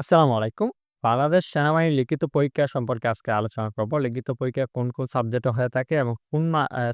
আসসালামু আলাইকুম। বাংলাদেশ সেনাবাহিনীর লিখিত পরীক্ষা সম্পর্কে আজকে আলোচনা করব। লিখিত পরীক্ষা কোন, কোন সাবজেক্টে হয়ে থাকে এবং কোন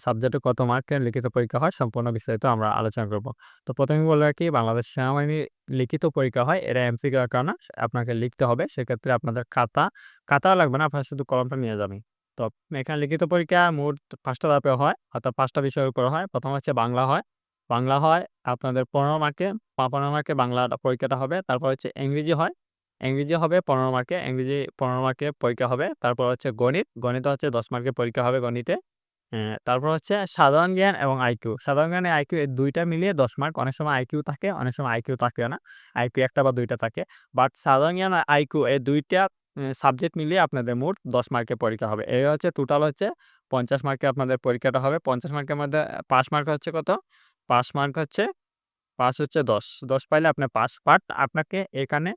সাবজেক্টে কত মার্কের লিখিত পরীক্ষা হয় সম্পূর্ণ বিস্তারিত আমরা আলোচনা করব। তো ১ম এ বলে রাখি বাংলাদেশ সেনাবাহিনীর লিখিত পরীক্ষা হয়। এটা এমসিকিউ কারণে আপনাকে লিখতে হবে। সেক্ষেত্রে আপনাদের খাতা, খাতা লাগবে না। আপনার শুধু কলমটা নিয়ে যাবেন। তো এখানে লিখিত পরীক্ষা মোট ৫ টা ধাপে হয়। অর্থাৎ পাঁচটা বিষয়ের উপর হয়। প্রথম হচ্ছে বাংলা হয়। বাংলা হয় আপনাদের ১৫ মার্কের, ১৫ মার্কের বাংলাটা পরীক্ষাটা হবে। তারপর হচ্ছে ইংরেজি হয়। ইংরেজি হবে পনেরো মার্কে ইংরেজি পনেরো মার্কে পরীক্ষা হবে। তারপর হচ্ছে গণিত। গণিত হচ্ছে দশ মার্কে পরীক্ষা হবে গণিতে। তারপর হচ্ছে সাধারণ জ্ঞান এবং আইকিউ। সাধারণ জ্ঞান আইকিউ এই ২ টা মিলিয়ে ১০ মার্ক। অনেক সময় আইকিউ থাকে, অনেক সময় আইকিউ থাকে না। আইকিউ একটা বা দুইটা থাকে। বাট সাধারণ জ্ঞান আইকিউ এই দুইটা সাবজেক্ট মিলিয়ে আপনাদের মোট দশ মার্কে পরীক্ষা হবে। এই হচ্ছে টোটাল হচ্ছে পঞ্চাশ মার্কে আপনাদের পরীক্ষাটা হবে। ৫০ মার্কের মধ্যে পাঁচ মার্ক হচ্ছে কত? পাঁচ মার্ক হচ্ছে পাস হচ্ছে দশ দশ পাইলে আপনার পাস। বাট আপনাকে এখানে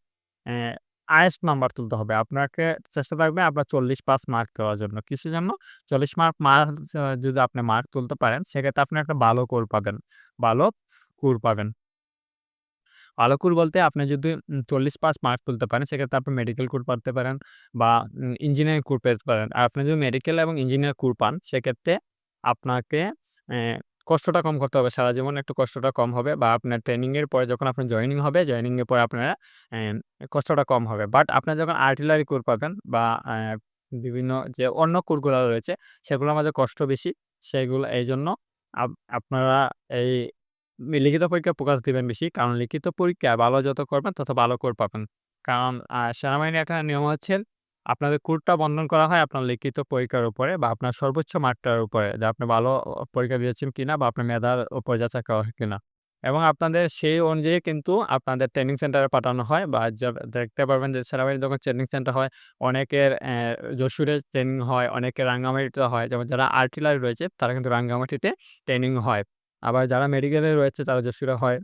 অ্যা হাইয়েস্ট নাম্বার তুলতে হবে। আপনাকে চেষ্টা থাকবে আপনার ৪০ পাস মার্ক দেওয়ার জন্য। কিসের জন্য? ৪০ মার্ক মার্ক যদি আপনি মার্ক তুলতে পারেন, সেক্ষেত্রে আপনি একটা ভালো কোর পাবেন। ভালো কোর পাবেন। ভালো কোর বলতে আপনি যদি চল্লিশ ৪০ পাস মার্ক তুলতে পারেন, সেক্ষেত্রে আপনি মেডিকেল কোর পাতে পারেন বা ইঞ্জিনিয়ারিং কোর পেতে পারেন। আর আপনি যদি মেডিকেল এবং ইঞ্জিনিয়ার কোর পান, সেক্ষেত্রে আপনাকে কষ্টটা কম করতে হবে। সারা জীবন একটু কষ্টটা কম হবে বা আপনার ট্রেনিংয়ের পরে যখন আপনার জয়েনিং হবে, জয়েনিং এর পরে আপনারা কষ্টটা কম হবে। বাট আপনি যখন আর্টিলারি কোর পাবেন বা বিভিন্ন যে অন্য কোরগুলা রয়েছে, সেগুলোর মাঝে কষ্ট বেশি। সেগুলো এইজন্য আপ আপনারা এই লিখিত পরীক্ষা ফোকাস দিবেন বেশি। কারণ লিখিত পরীক্ষা ভালো যত করবেন, তত ভালো কোর পাবেন। কারণ সেনাবাহিনীর একটা নিয়ম হচ্ছে আপনাদের কোরটা বন্ধন করা হয় আপনার লিখিত পরীক্ষার উপরে বা আপনার সর্বোচ্চ মার্কটার উপরে। যে আপনি ভালো পরীক্ষা দিয়েছেন কিনা বা আপনার মেধার উপর যাচাই করা হয় কিনা। এবং আপনাদের সেই অনুযায়ী কিন্তু আপনাদের ট্রেনিং সেন্টারে পাঠানো হয় বা দেখতে পারবেন যে সেনাবাহিনীর যখন ট্রেনিং সেন্টার হয়, অনেকের যশোরে ট্রেনিং হয়, অনেকের রাঙ্গামাটিতে হয়। যেমন যারা আর্টিলারি রয়েছে, তারা কিন্তু রাঙ্গামাটিতে ট্রেনিং হয়। আবার যারা মেডিকেলে রয়েছে, তারা যশোরে হয়।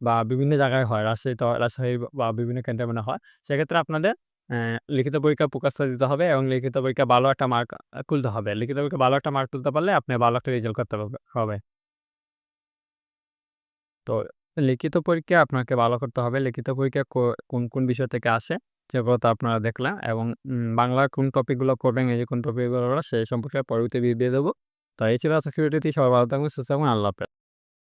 বা বিভিন্ন জায়গায় হয়। রাজশাহীতে হয়, রাজশাহী বা বিভিন্ন ক্যান্টনমেন্টে হয়। সেক্ষেত্রে আপনাদের লিখিত পরীক্ষায় ফোকাসটা দিতে হবে এবং লিখিত পরীক্ষা ভালো একটা মার্ক তুলতে হবে। লিখিত পরীক্ষা ভালো একটা মার্ক তুলতে পারলে আপনি ভালো একটা রেজাল্ট করতে হবে। তো লিখিত পরীক্ষা আপনাকে ভালো করতে হবে। লিখিত পরীক্ষা কোন, কোন বিষয় থেকে আসে, সেগুলো তো আপনারা দেখলাম এবং বাংলার কোন টপিকগুলো করবেন, এই যে কোন টপিকগুলো সেই সম্পর্কে পরবর্তী ভিডিও দেবো তো এই ছিল সবাই ভালো থাকবেন, সুস্থ থাকবেন। আল্লাহ হাফেজ।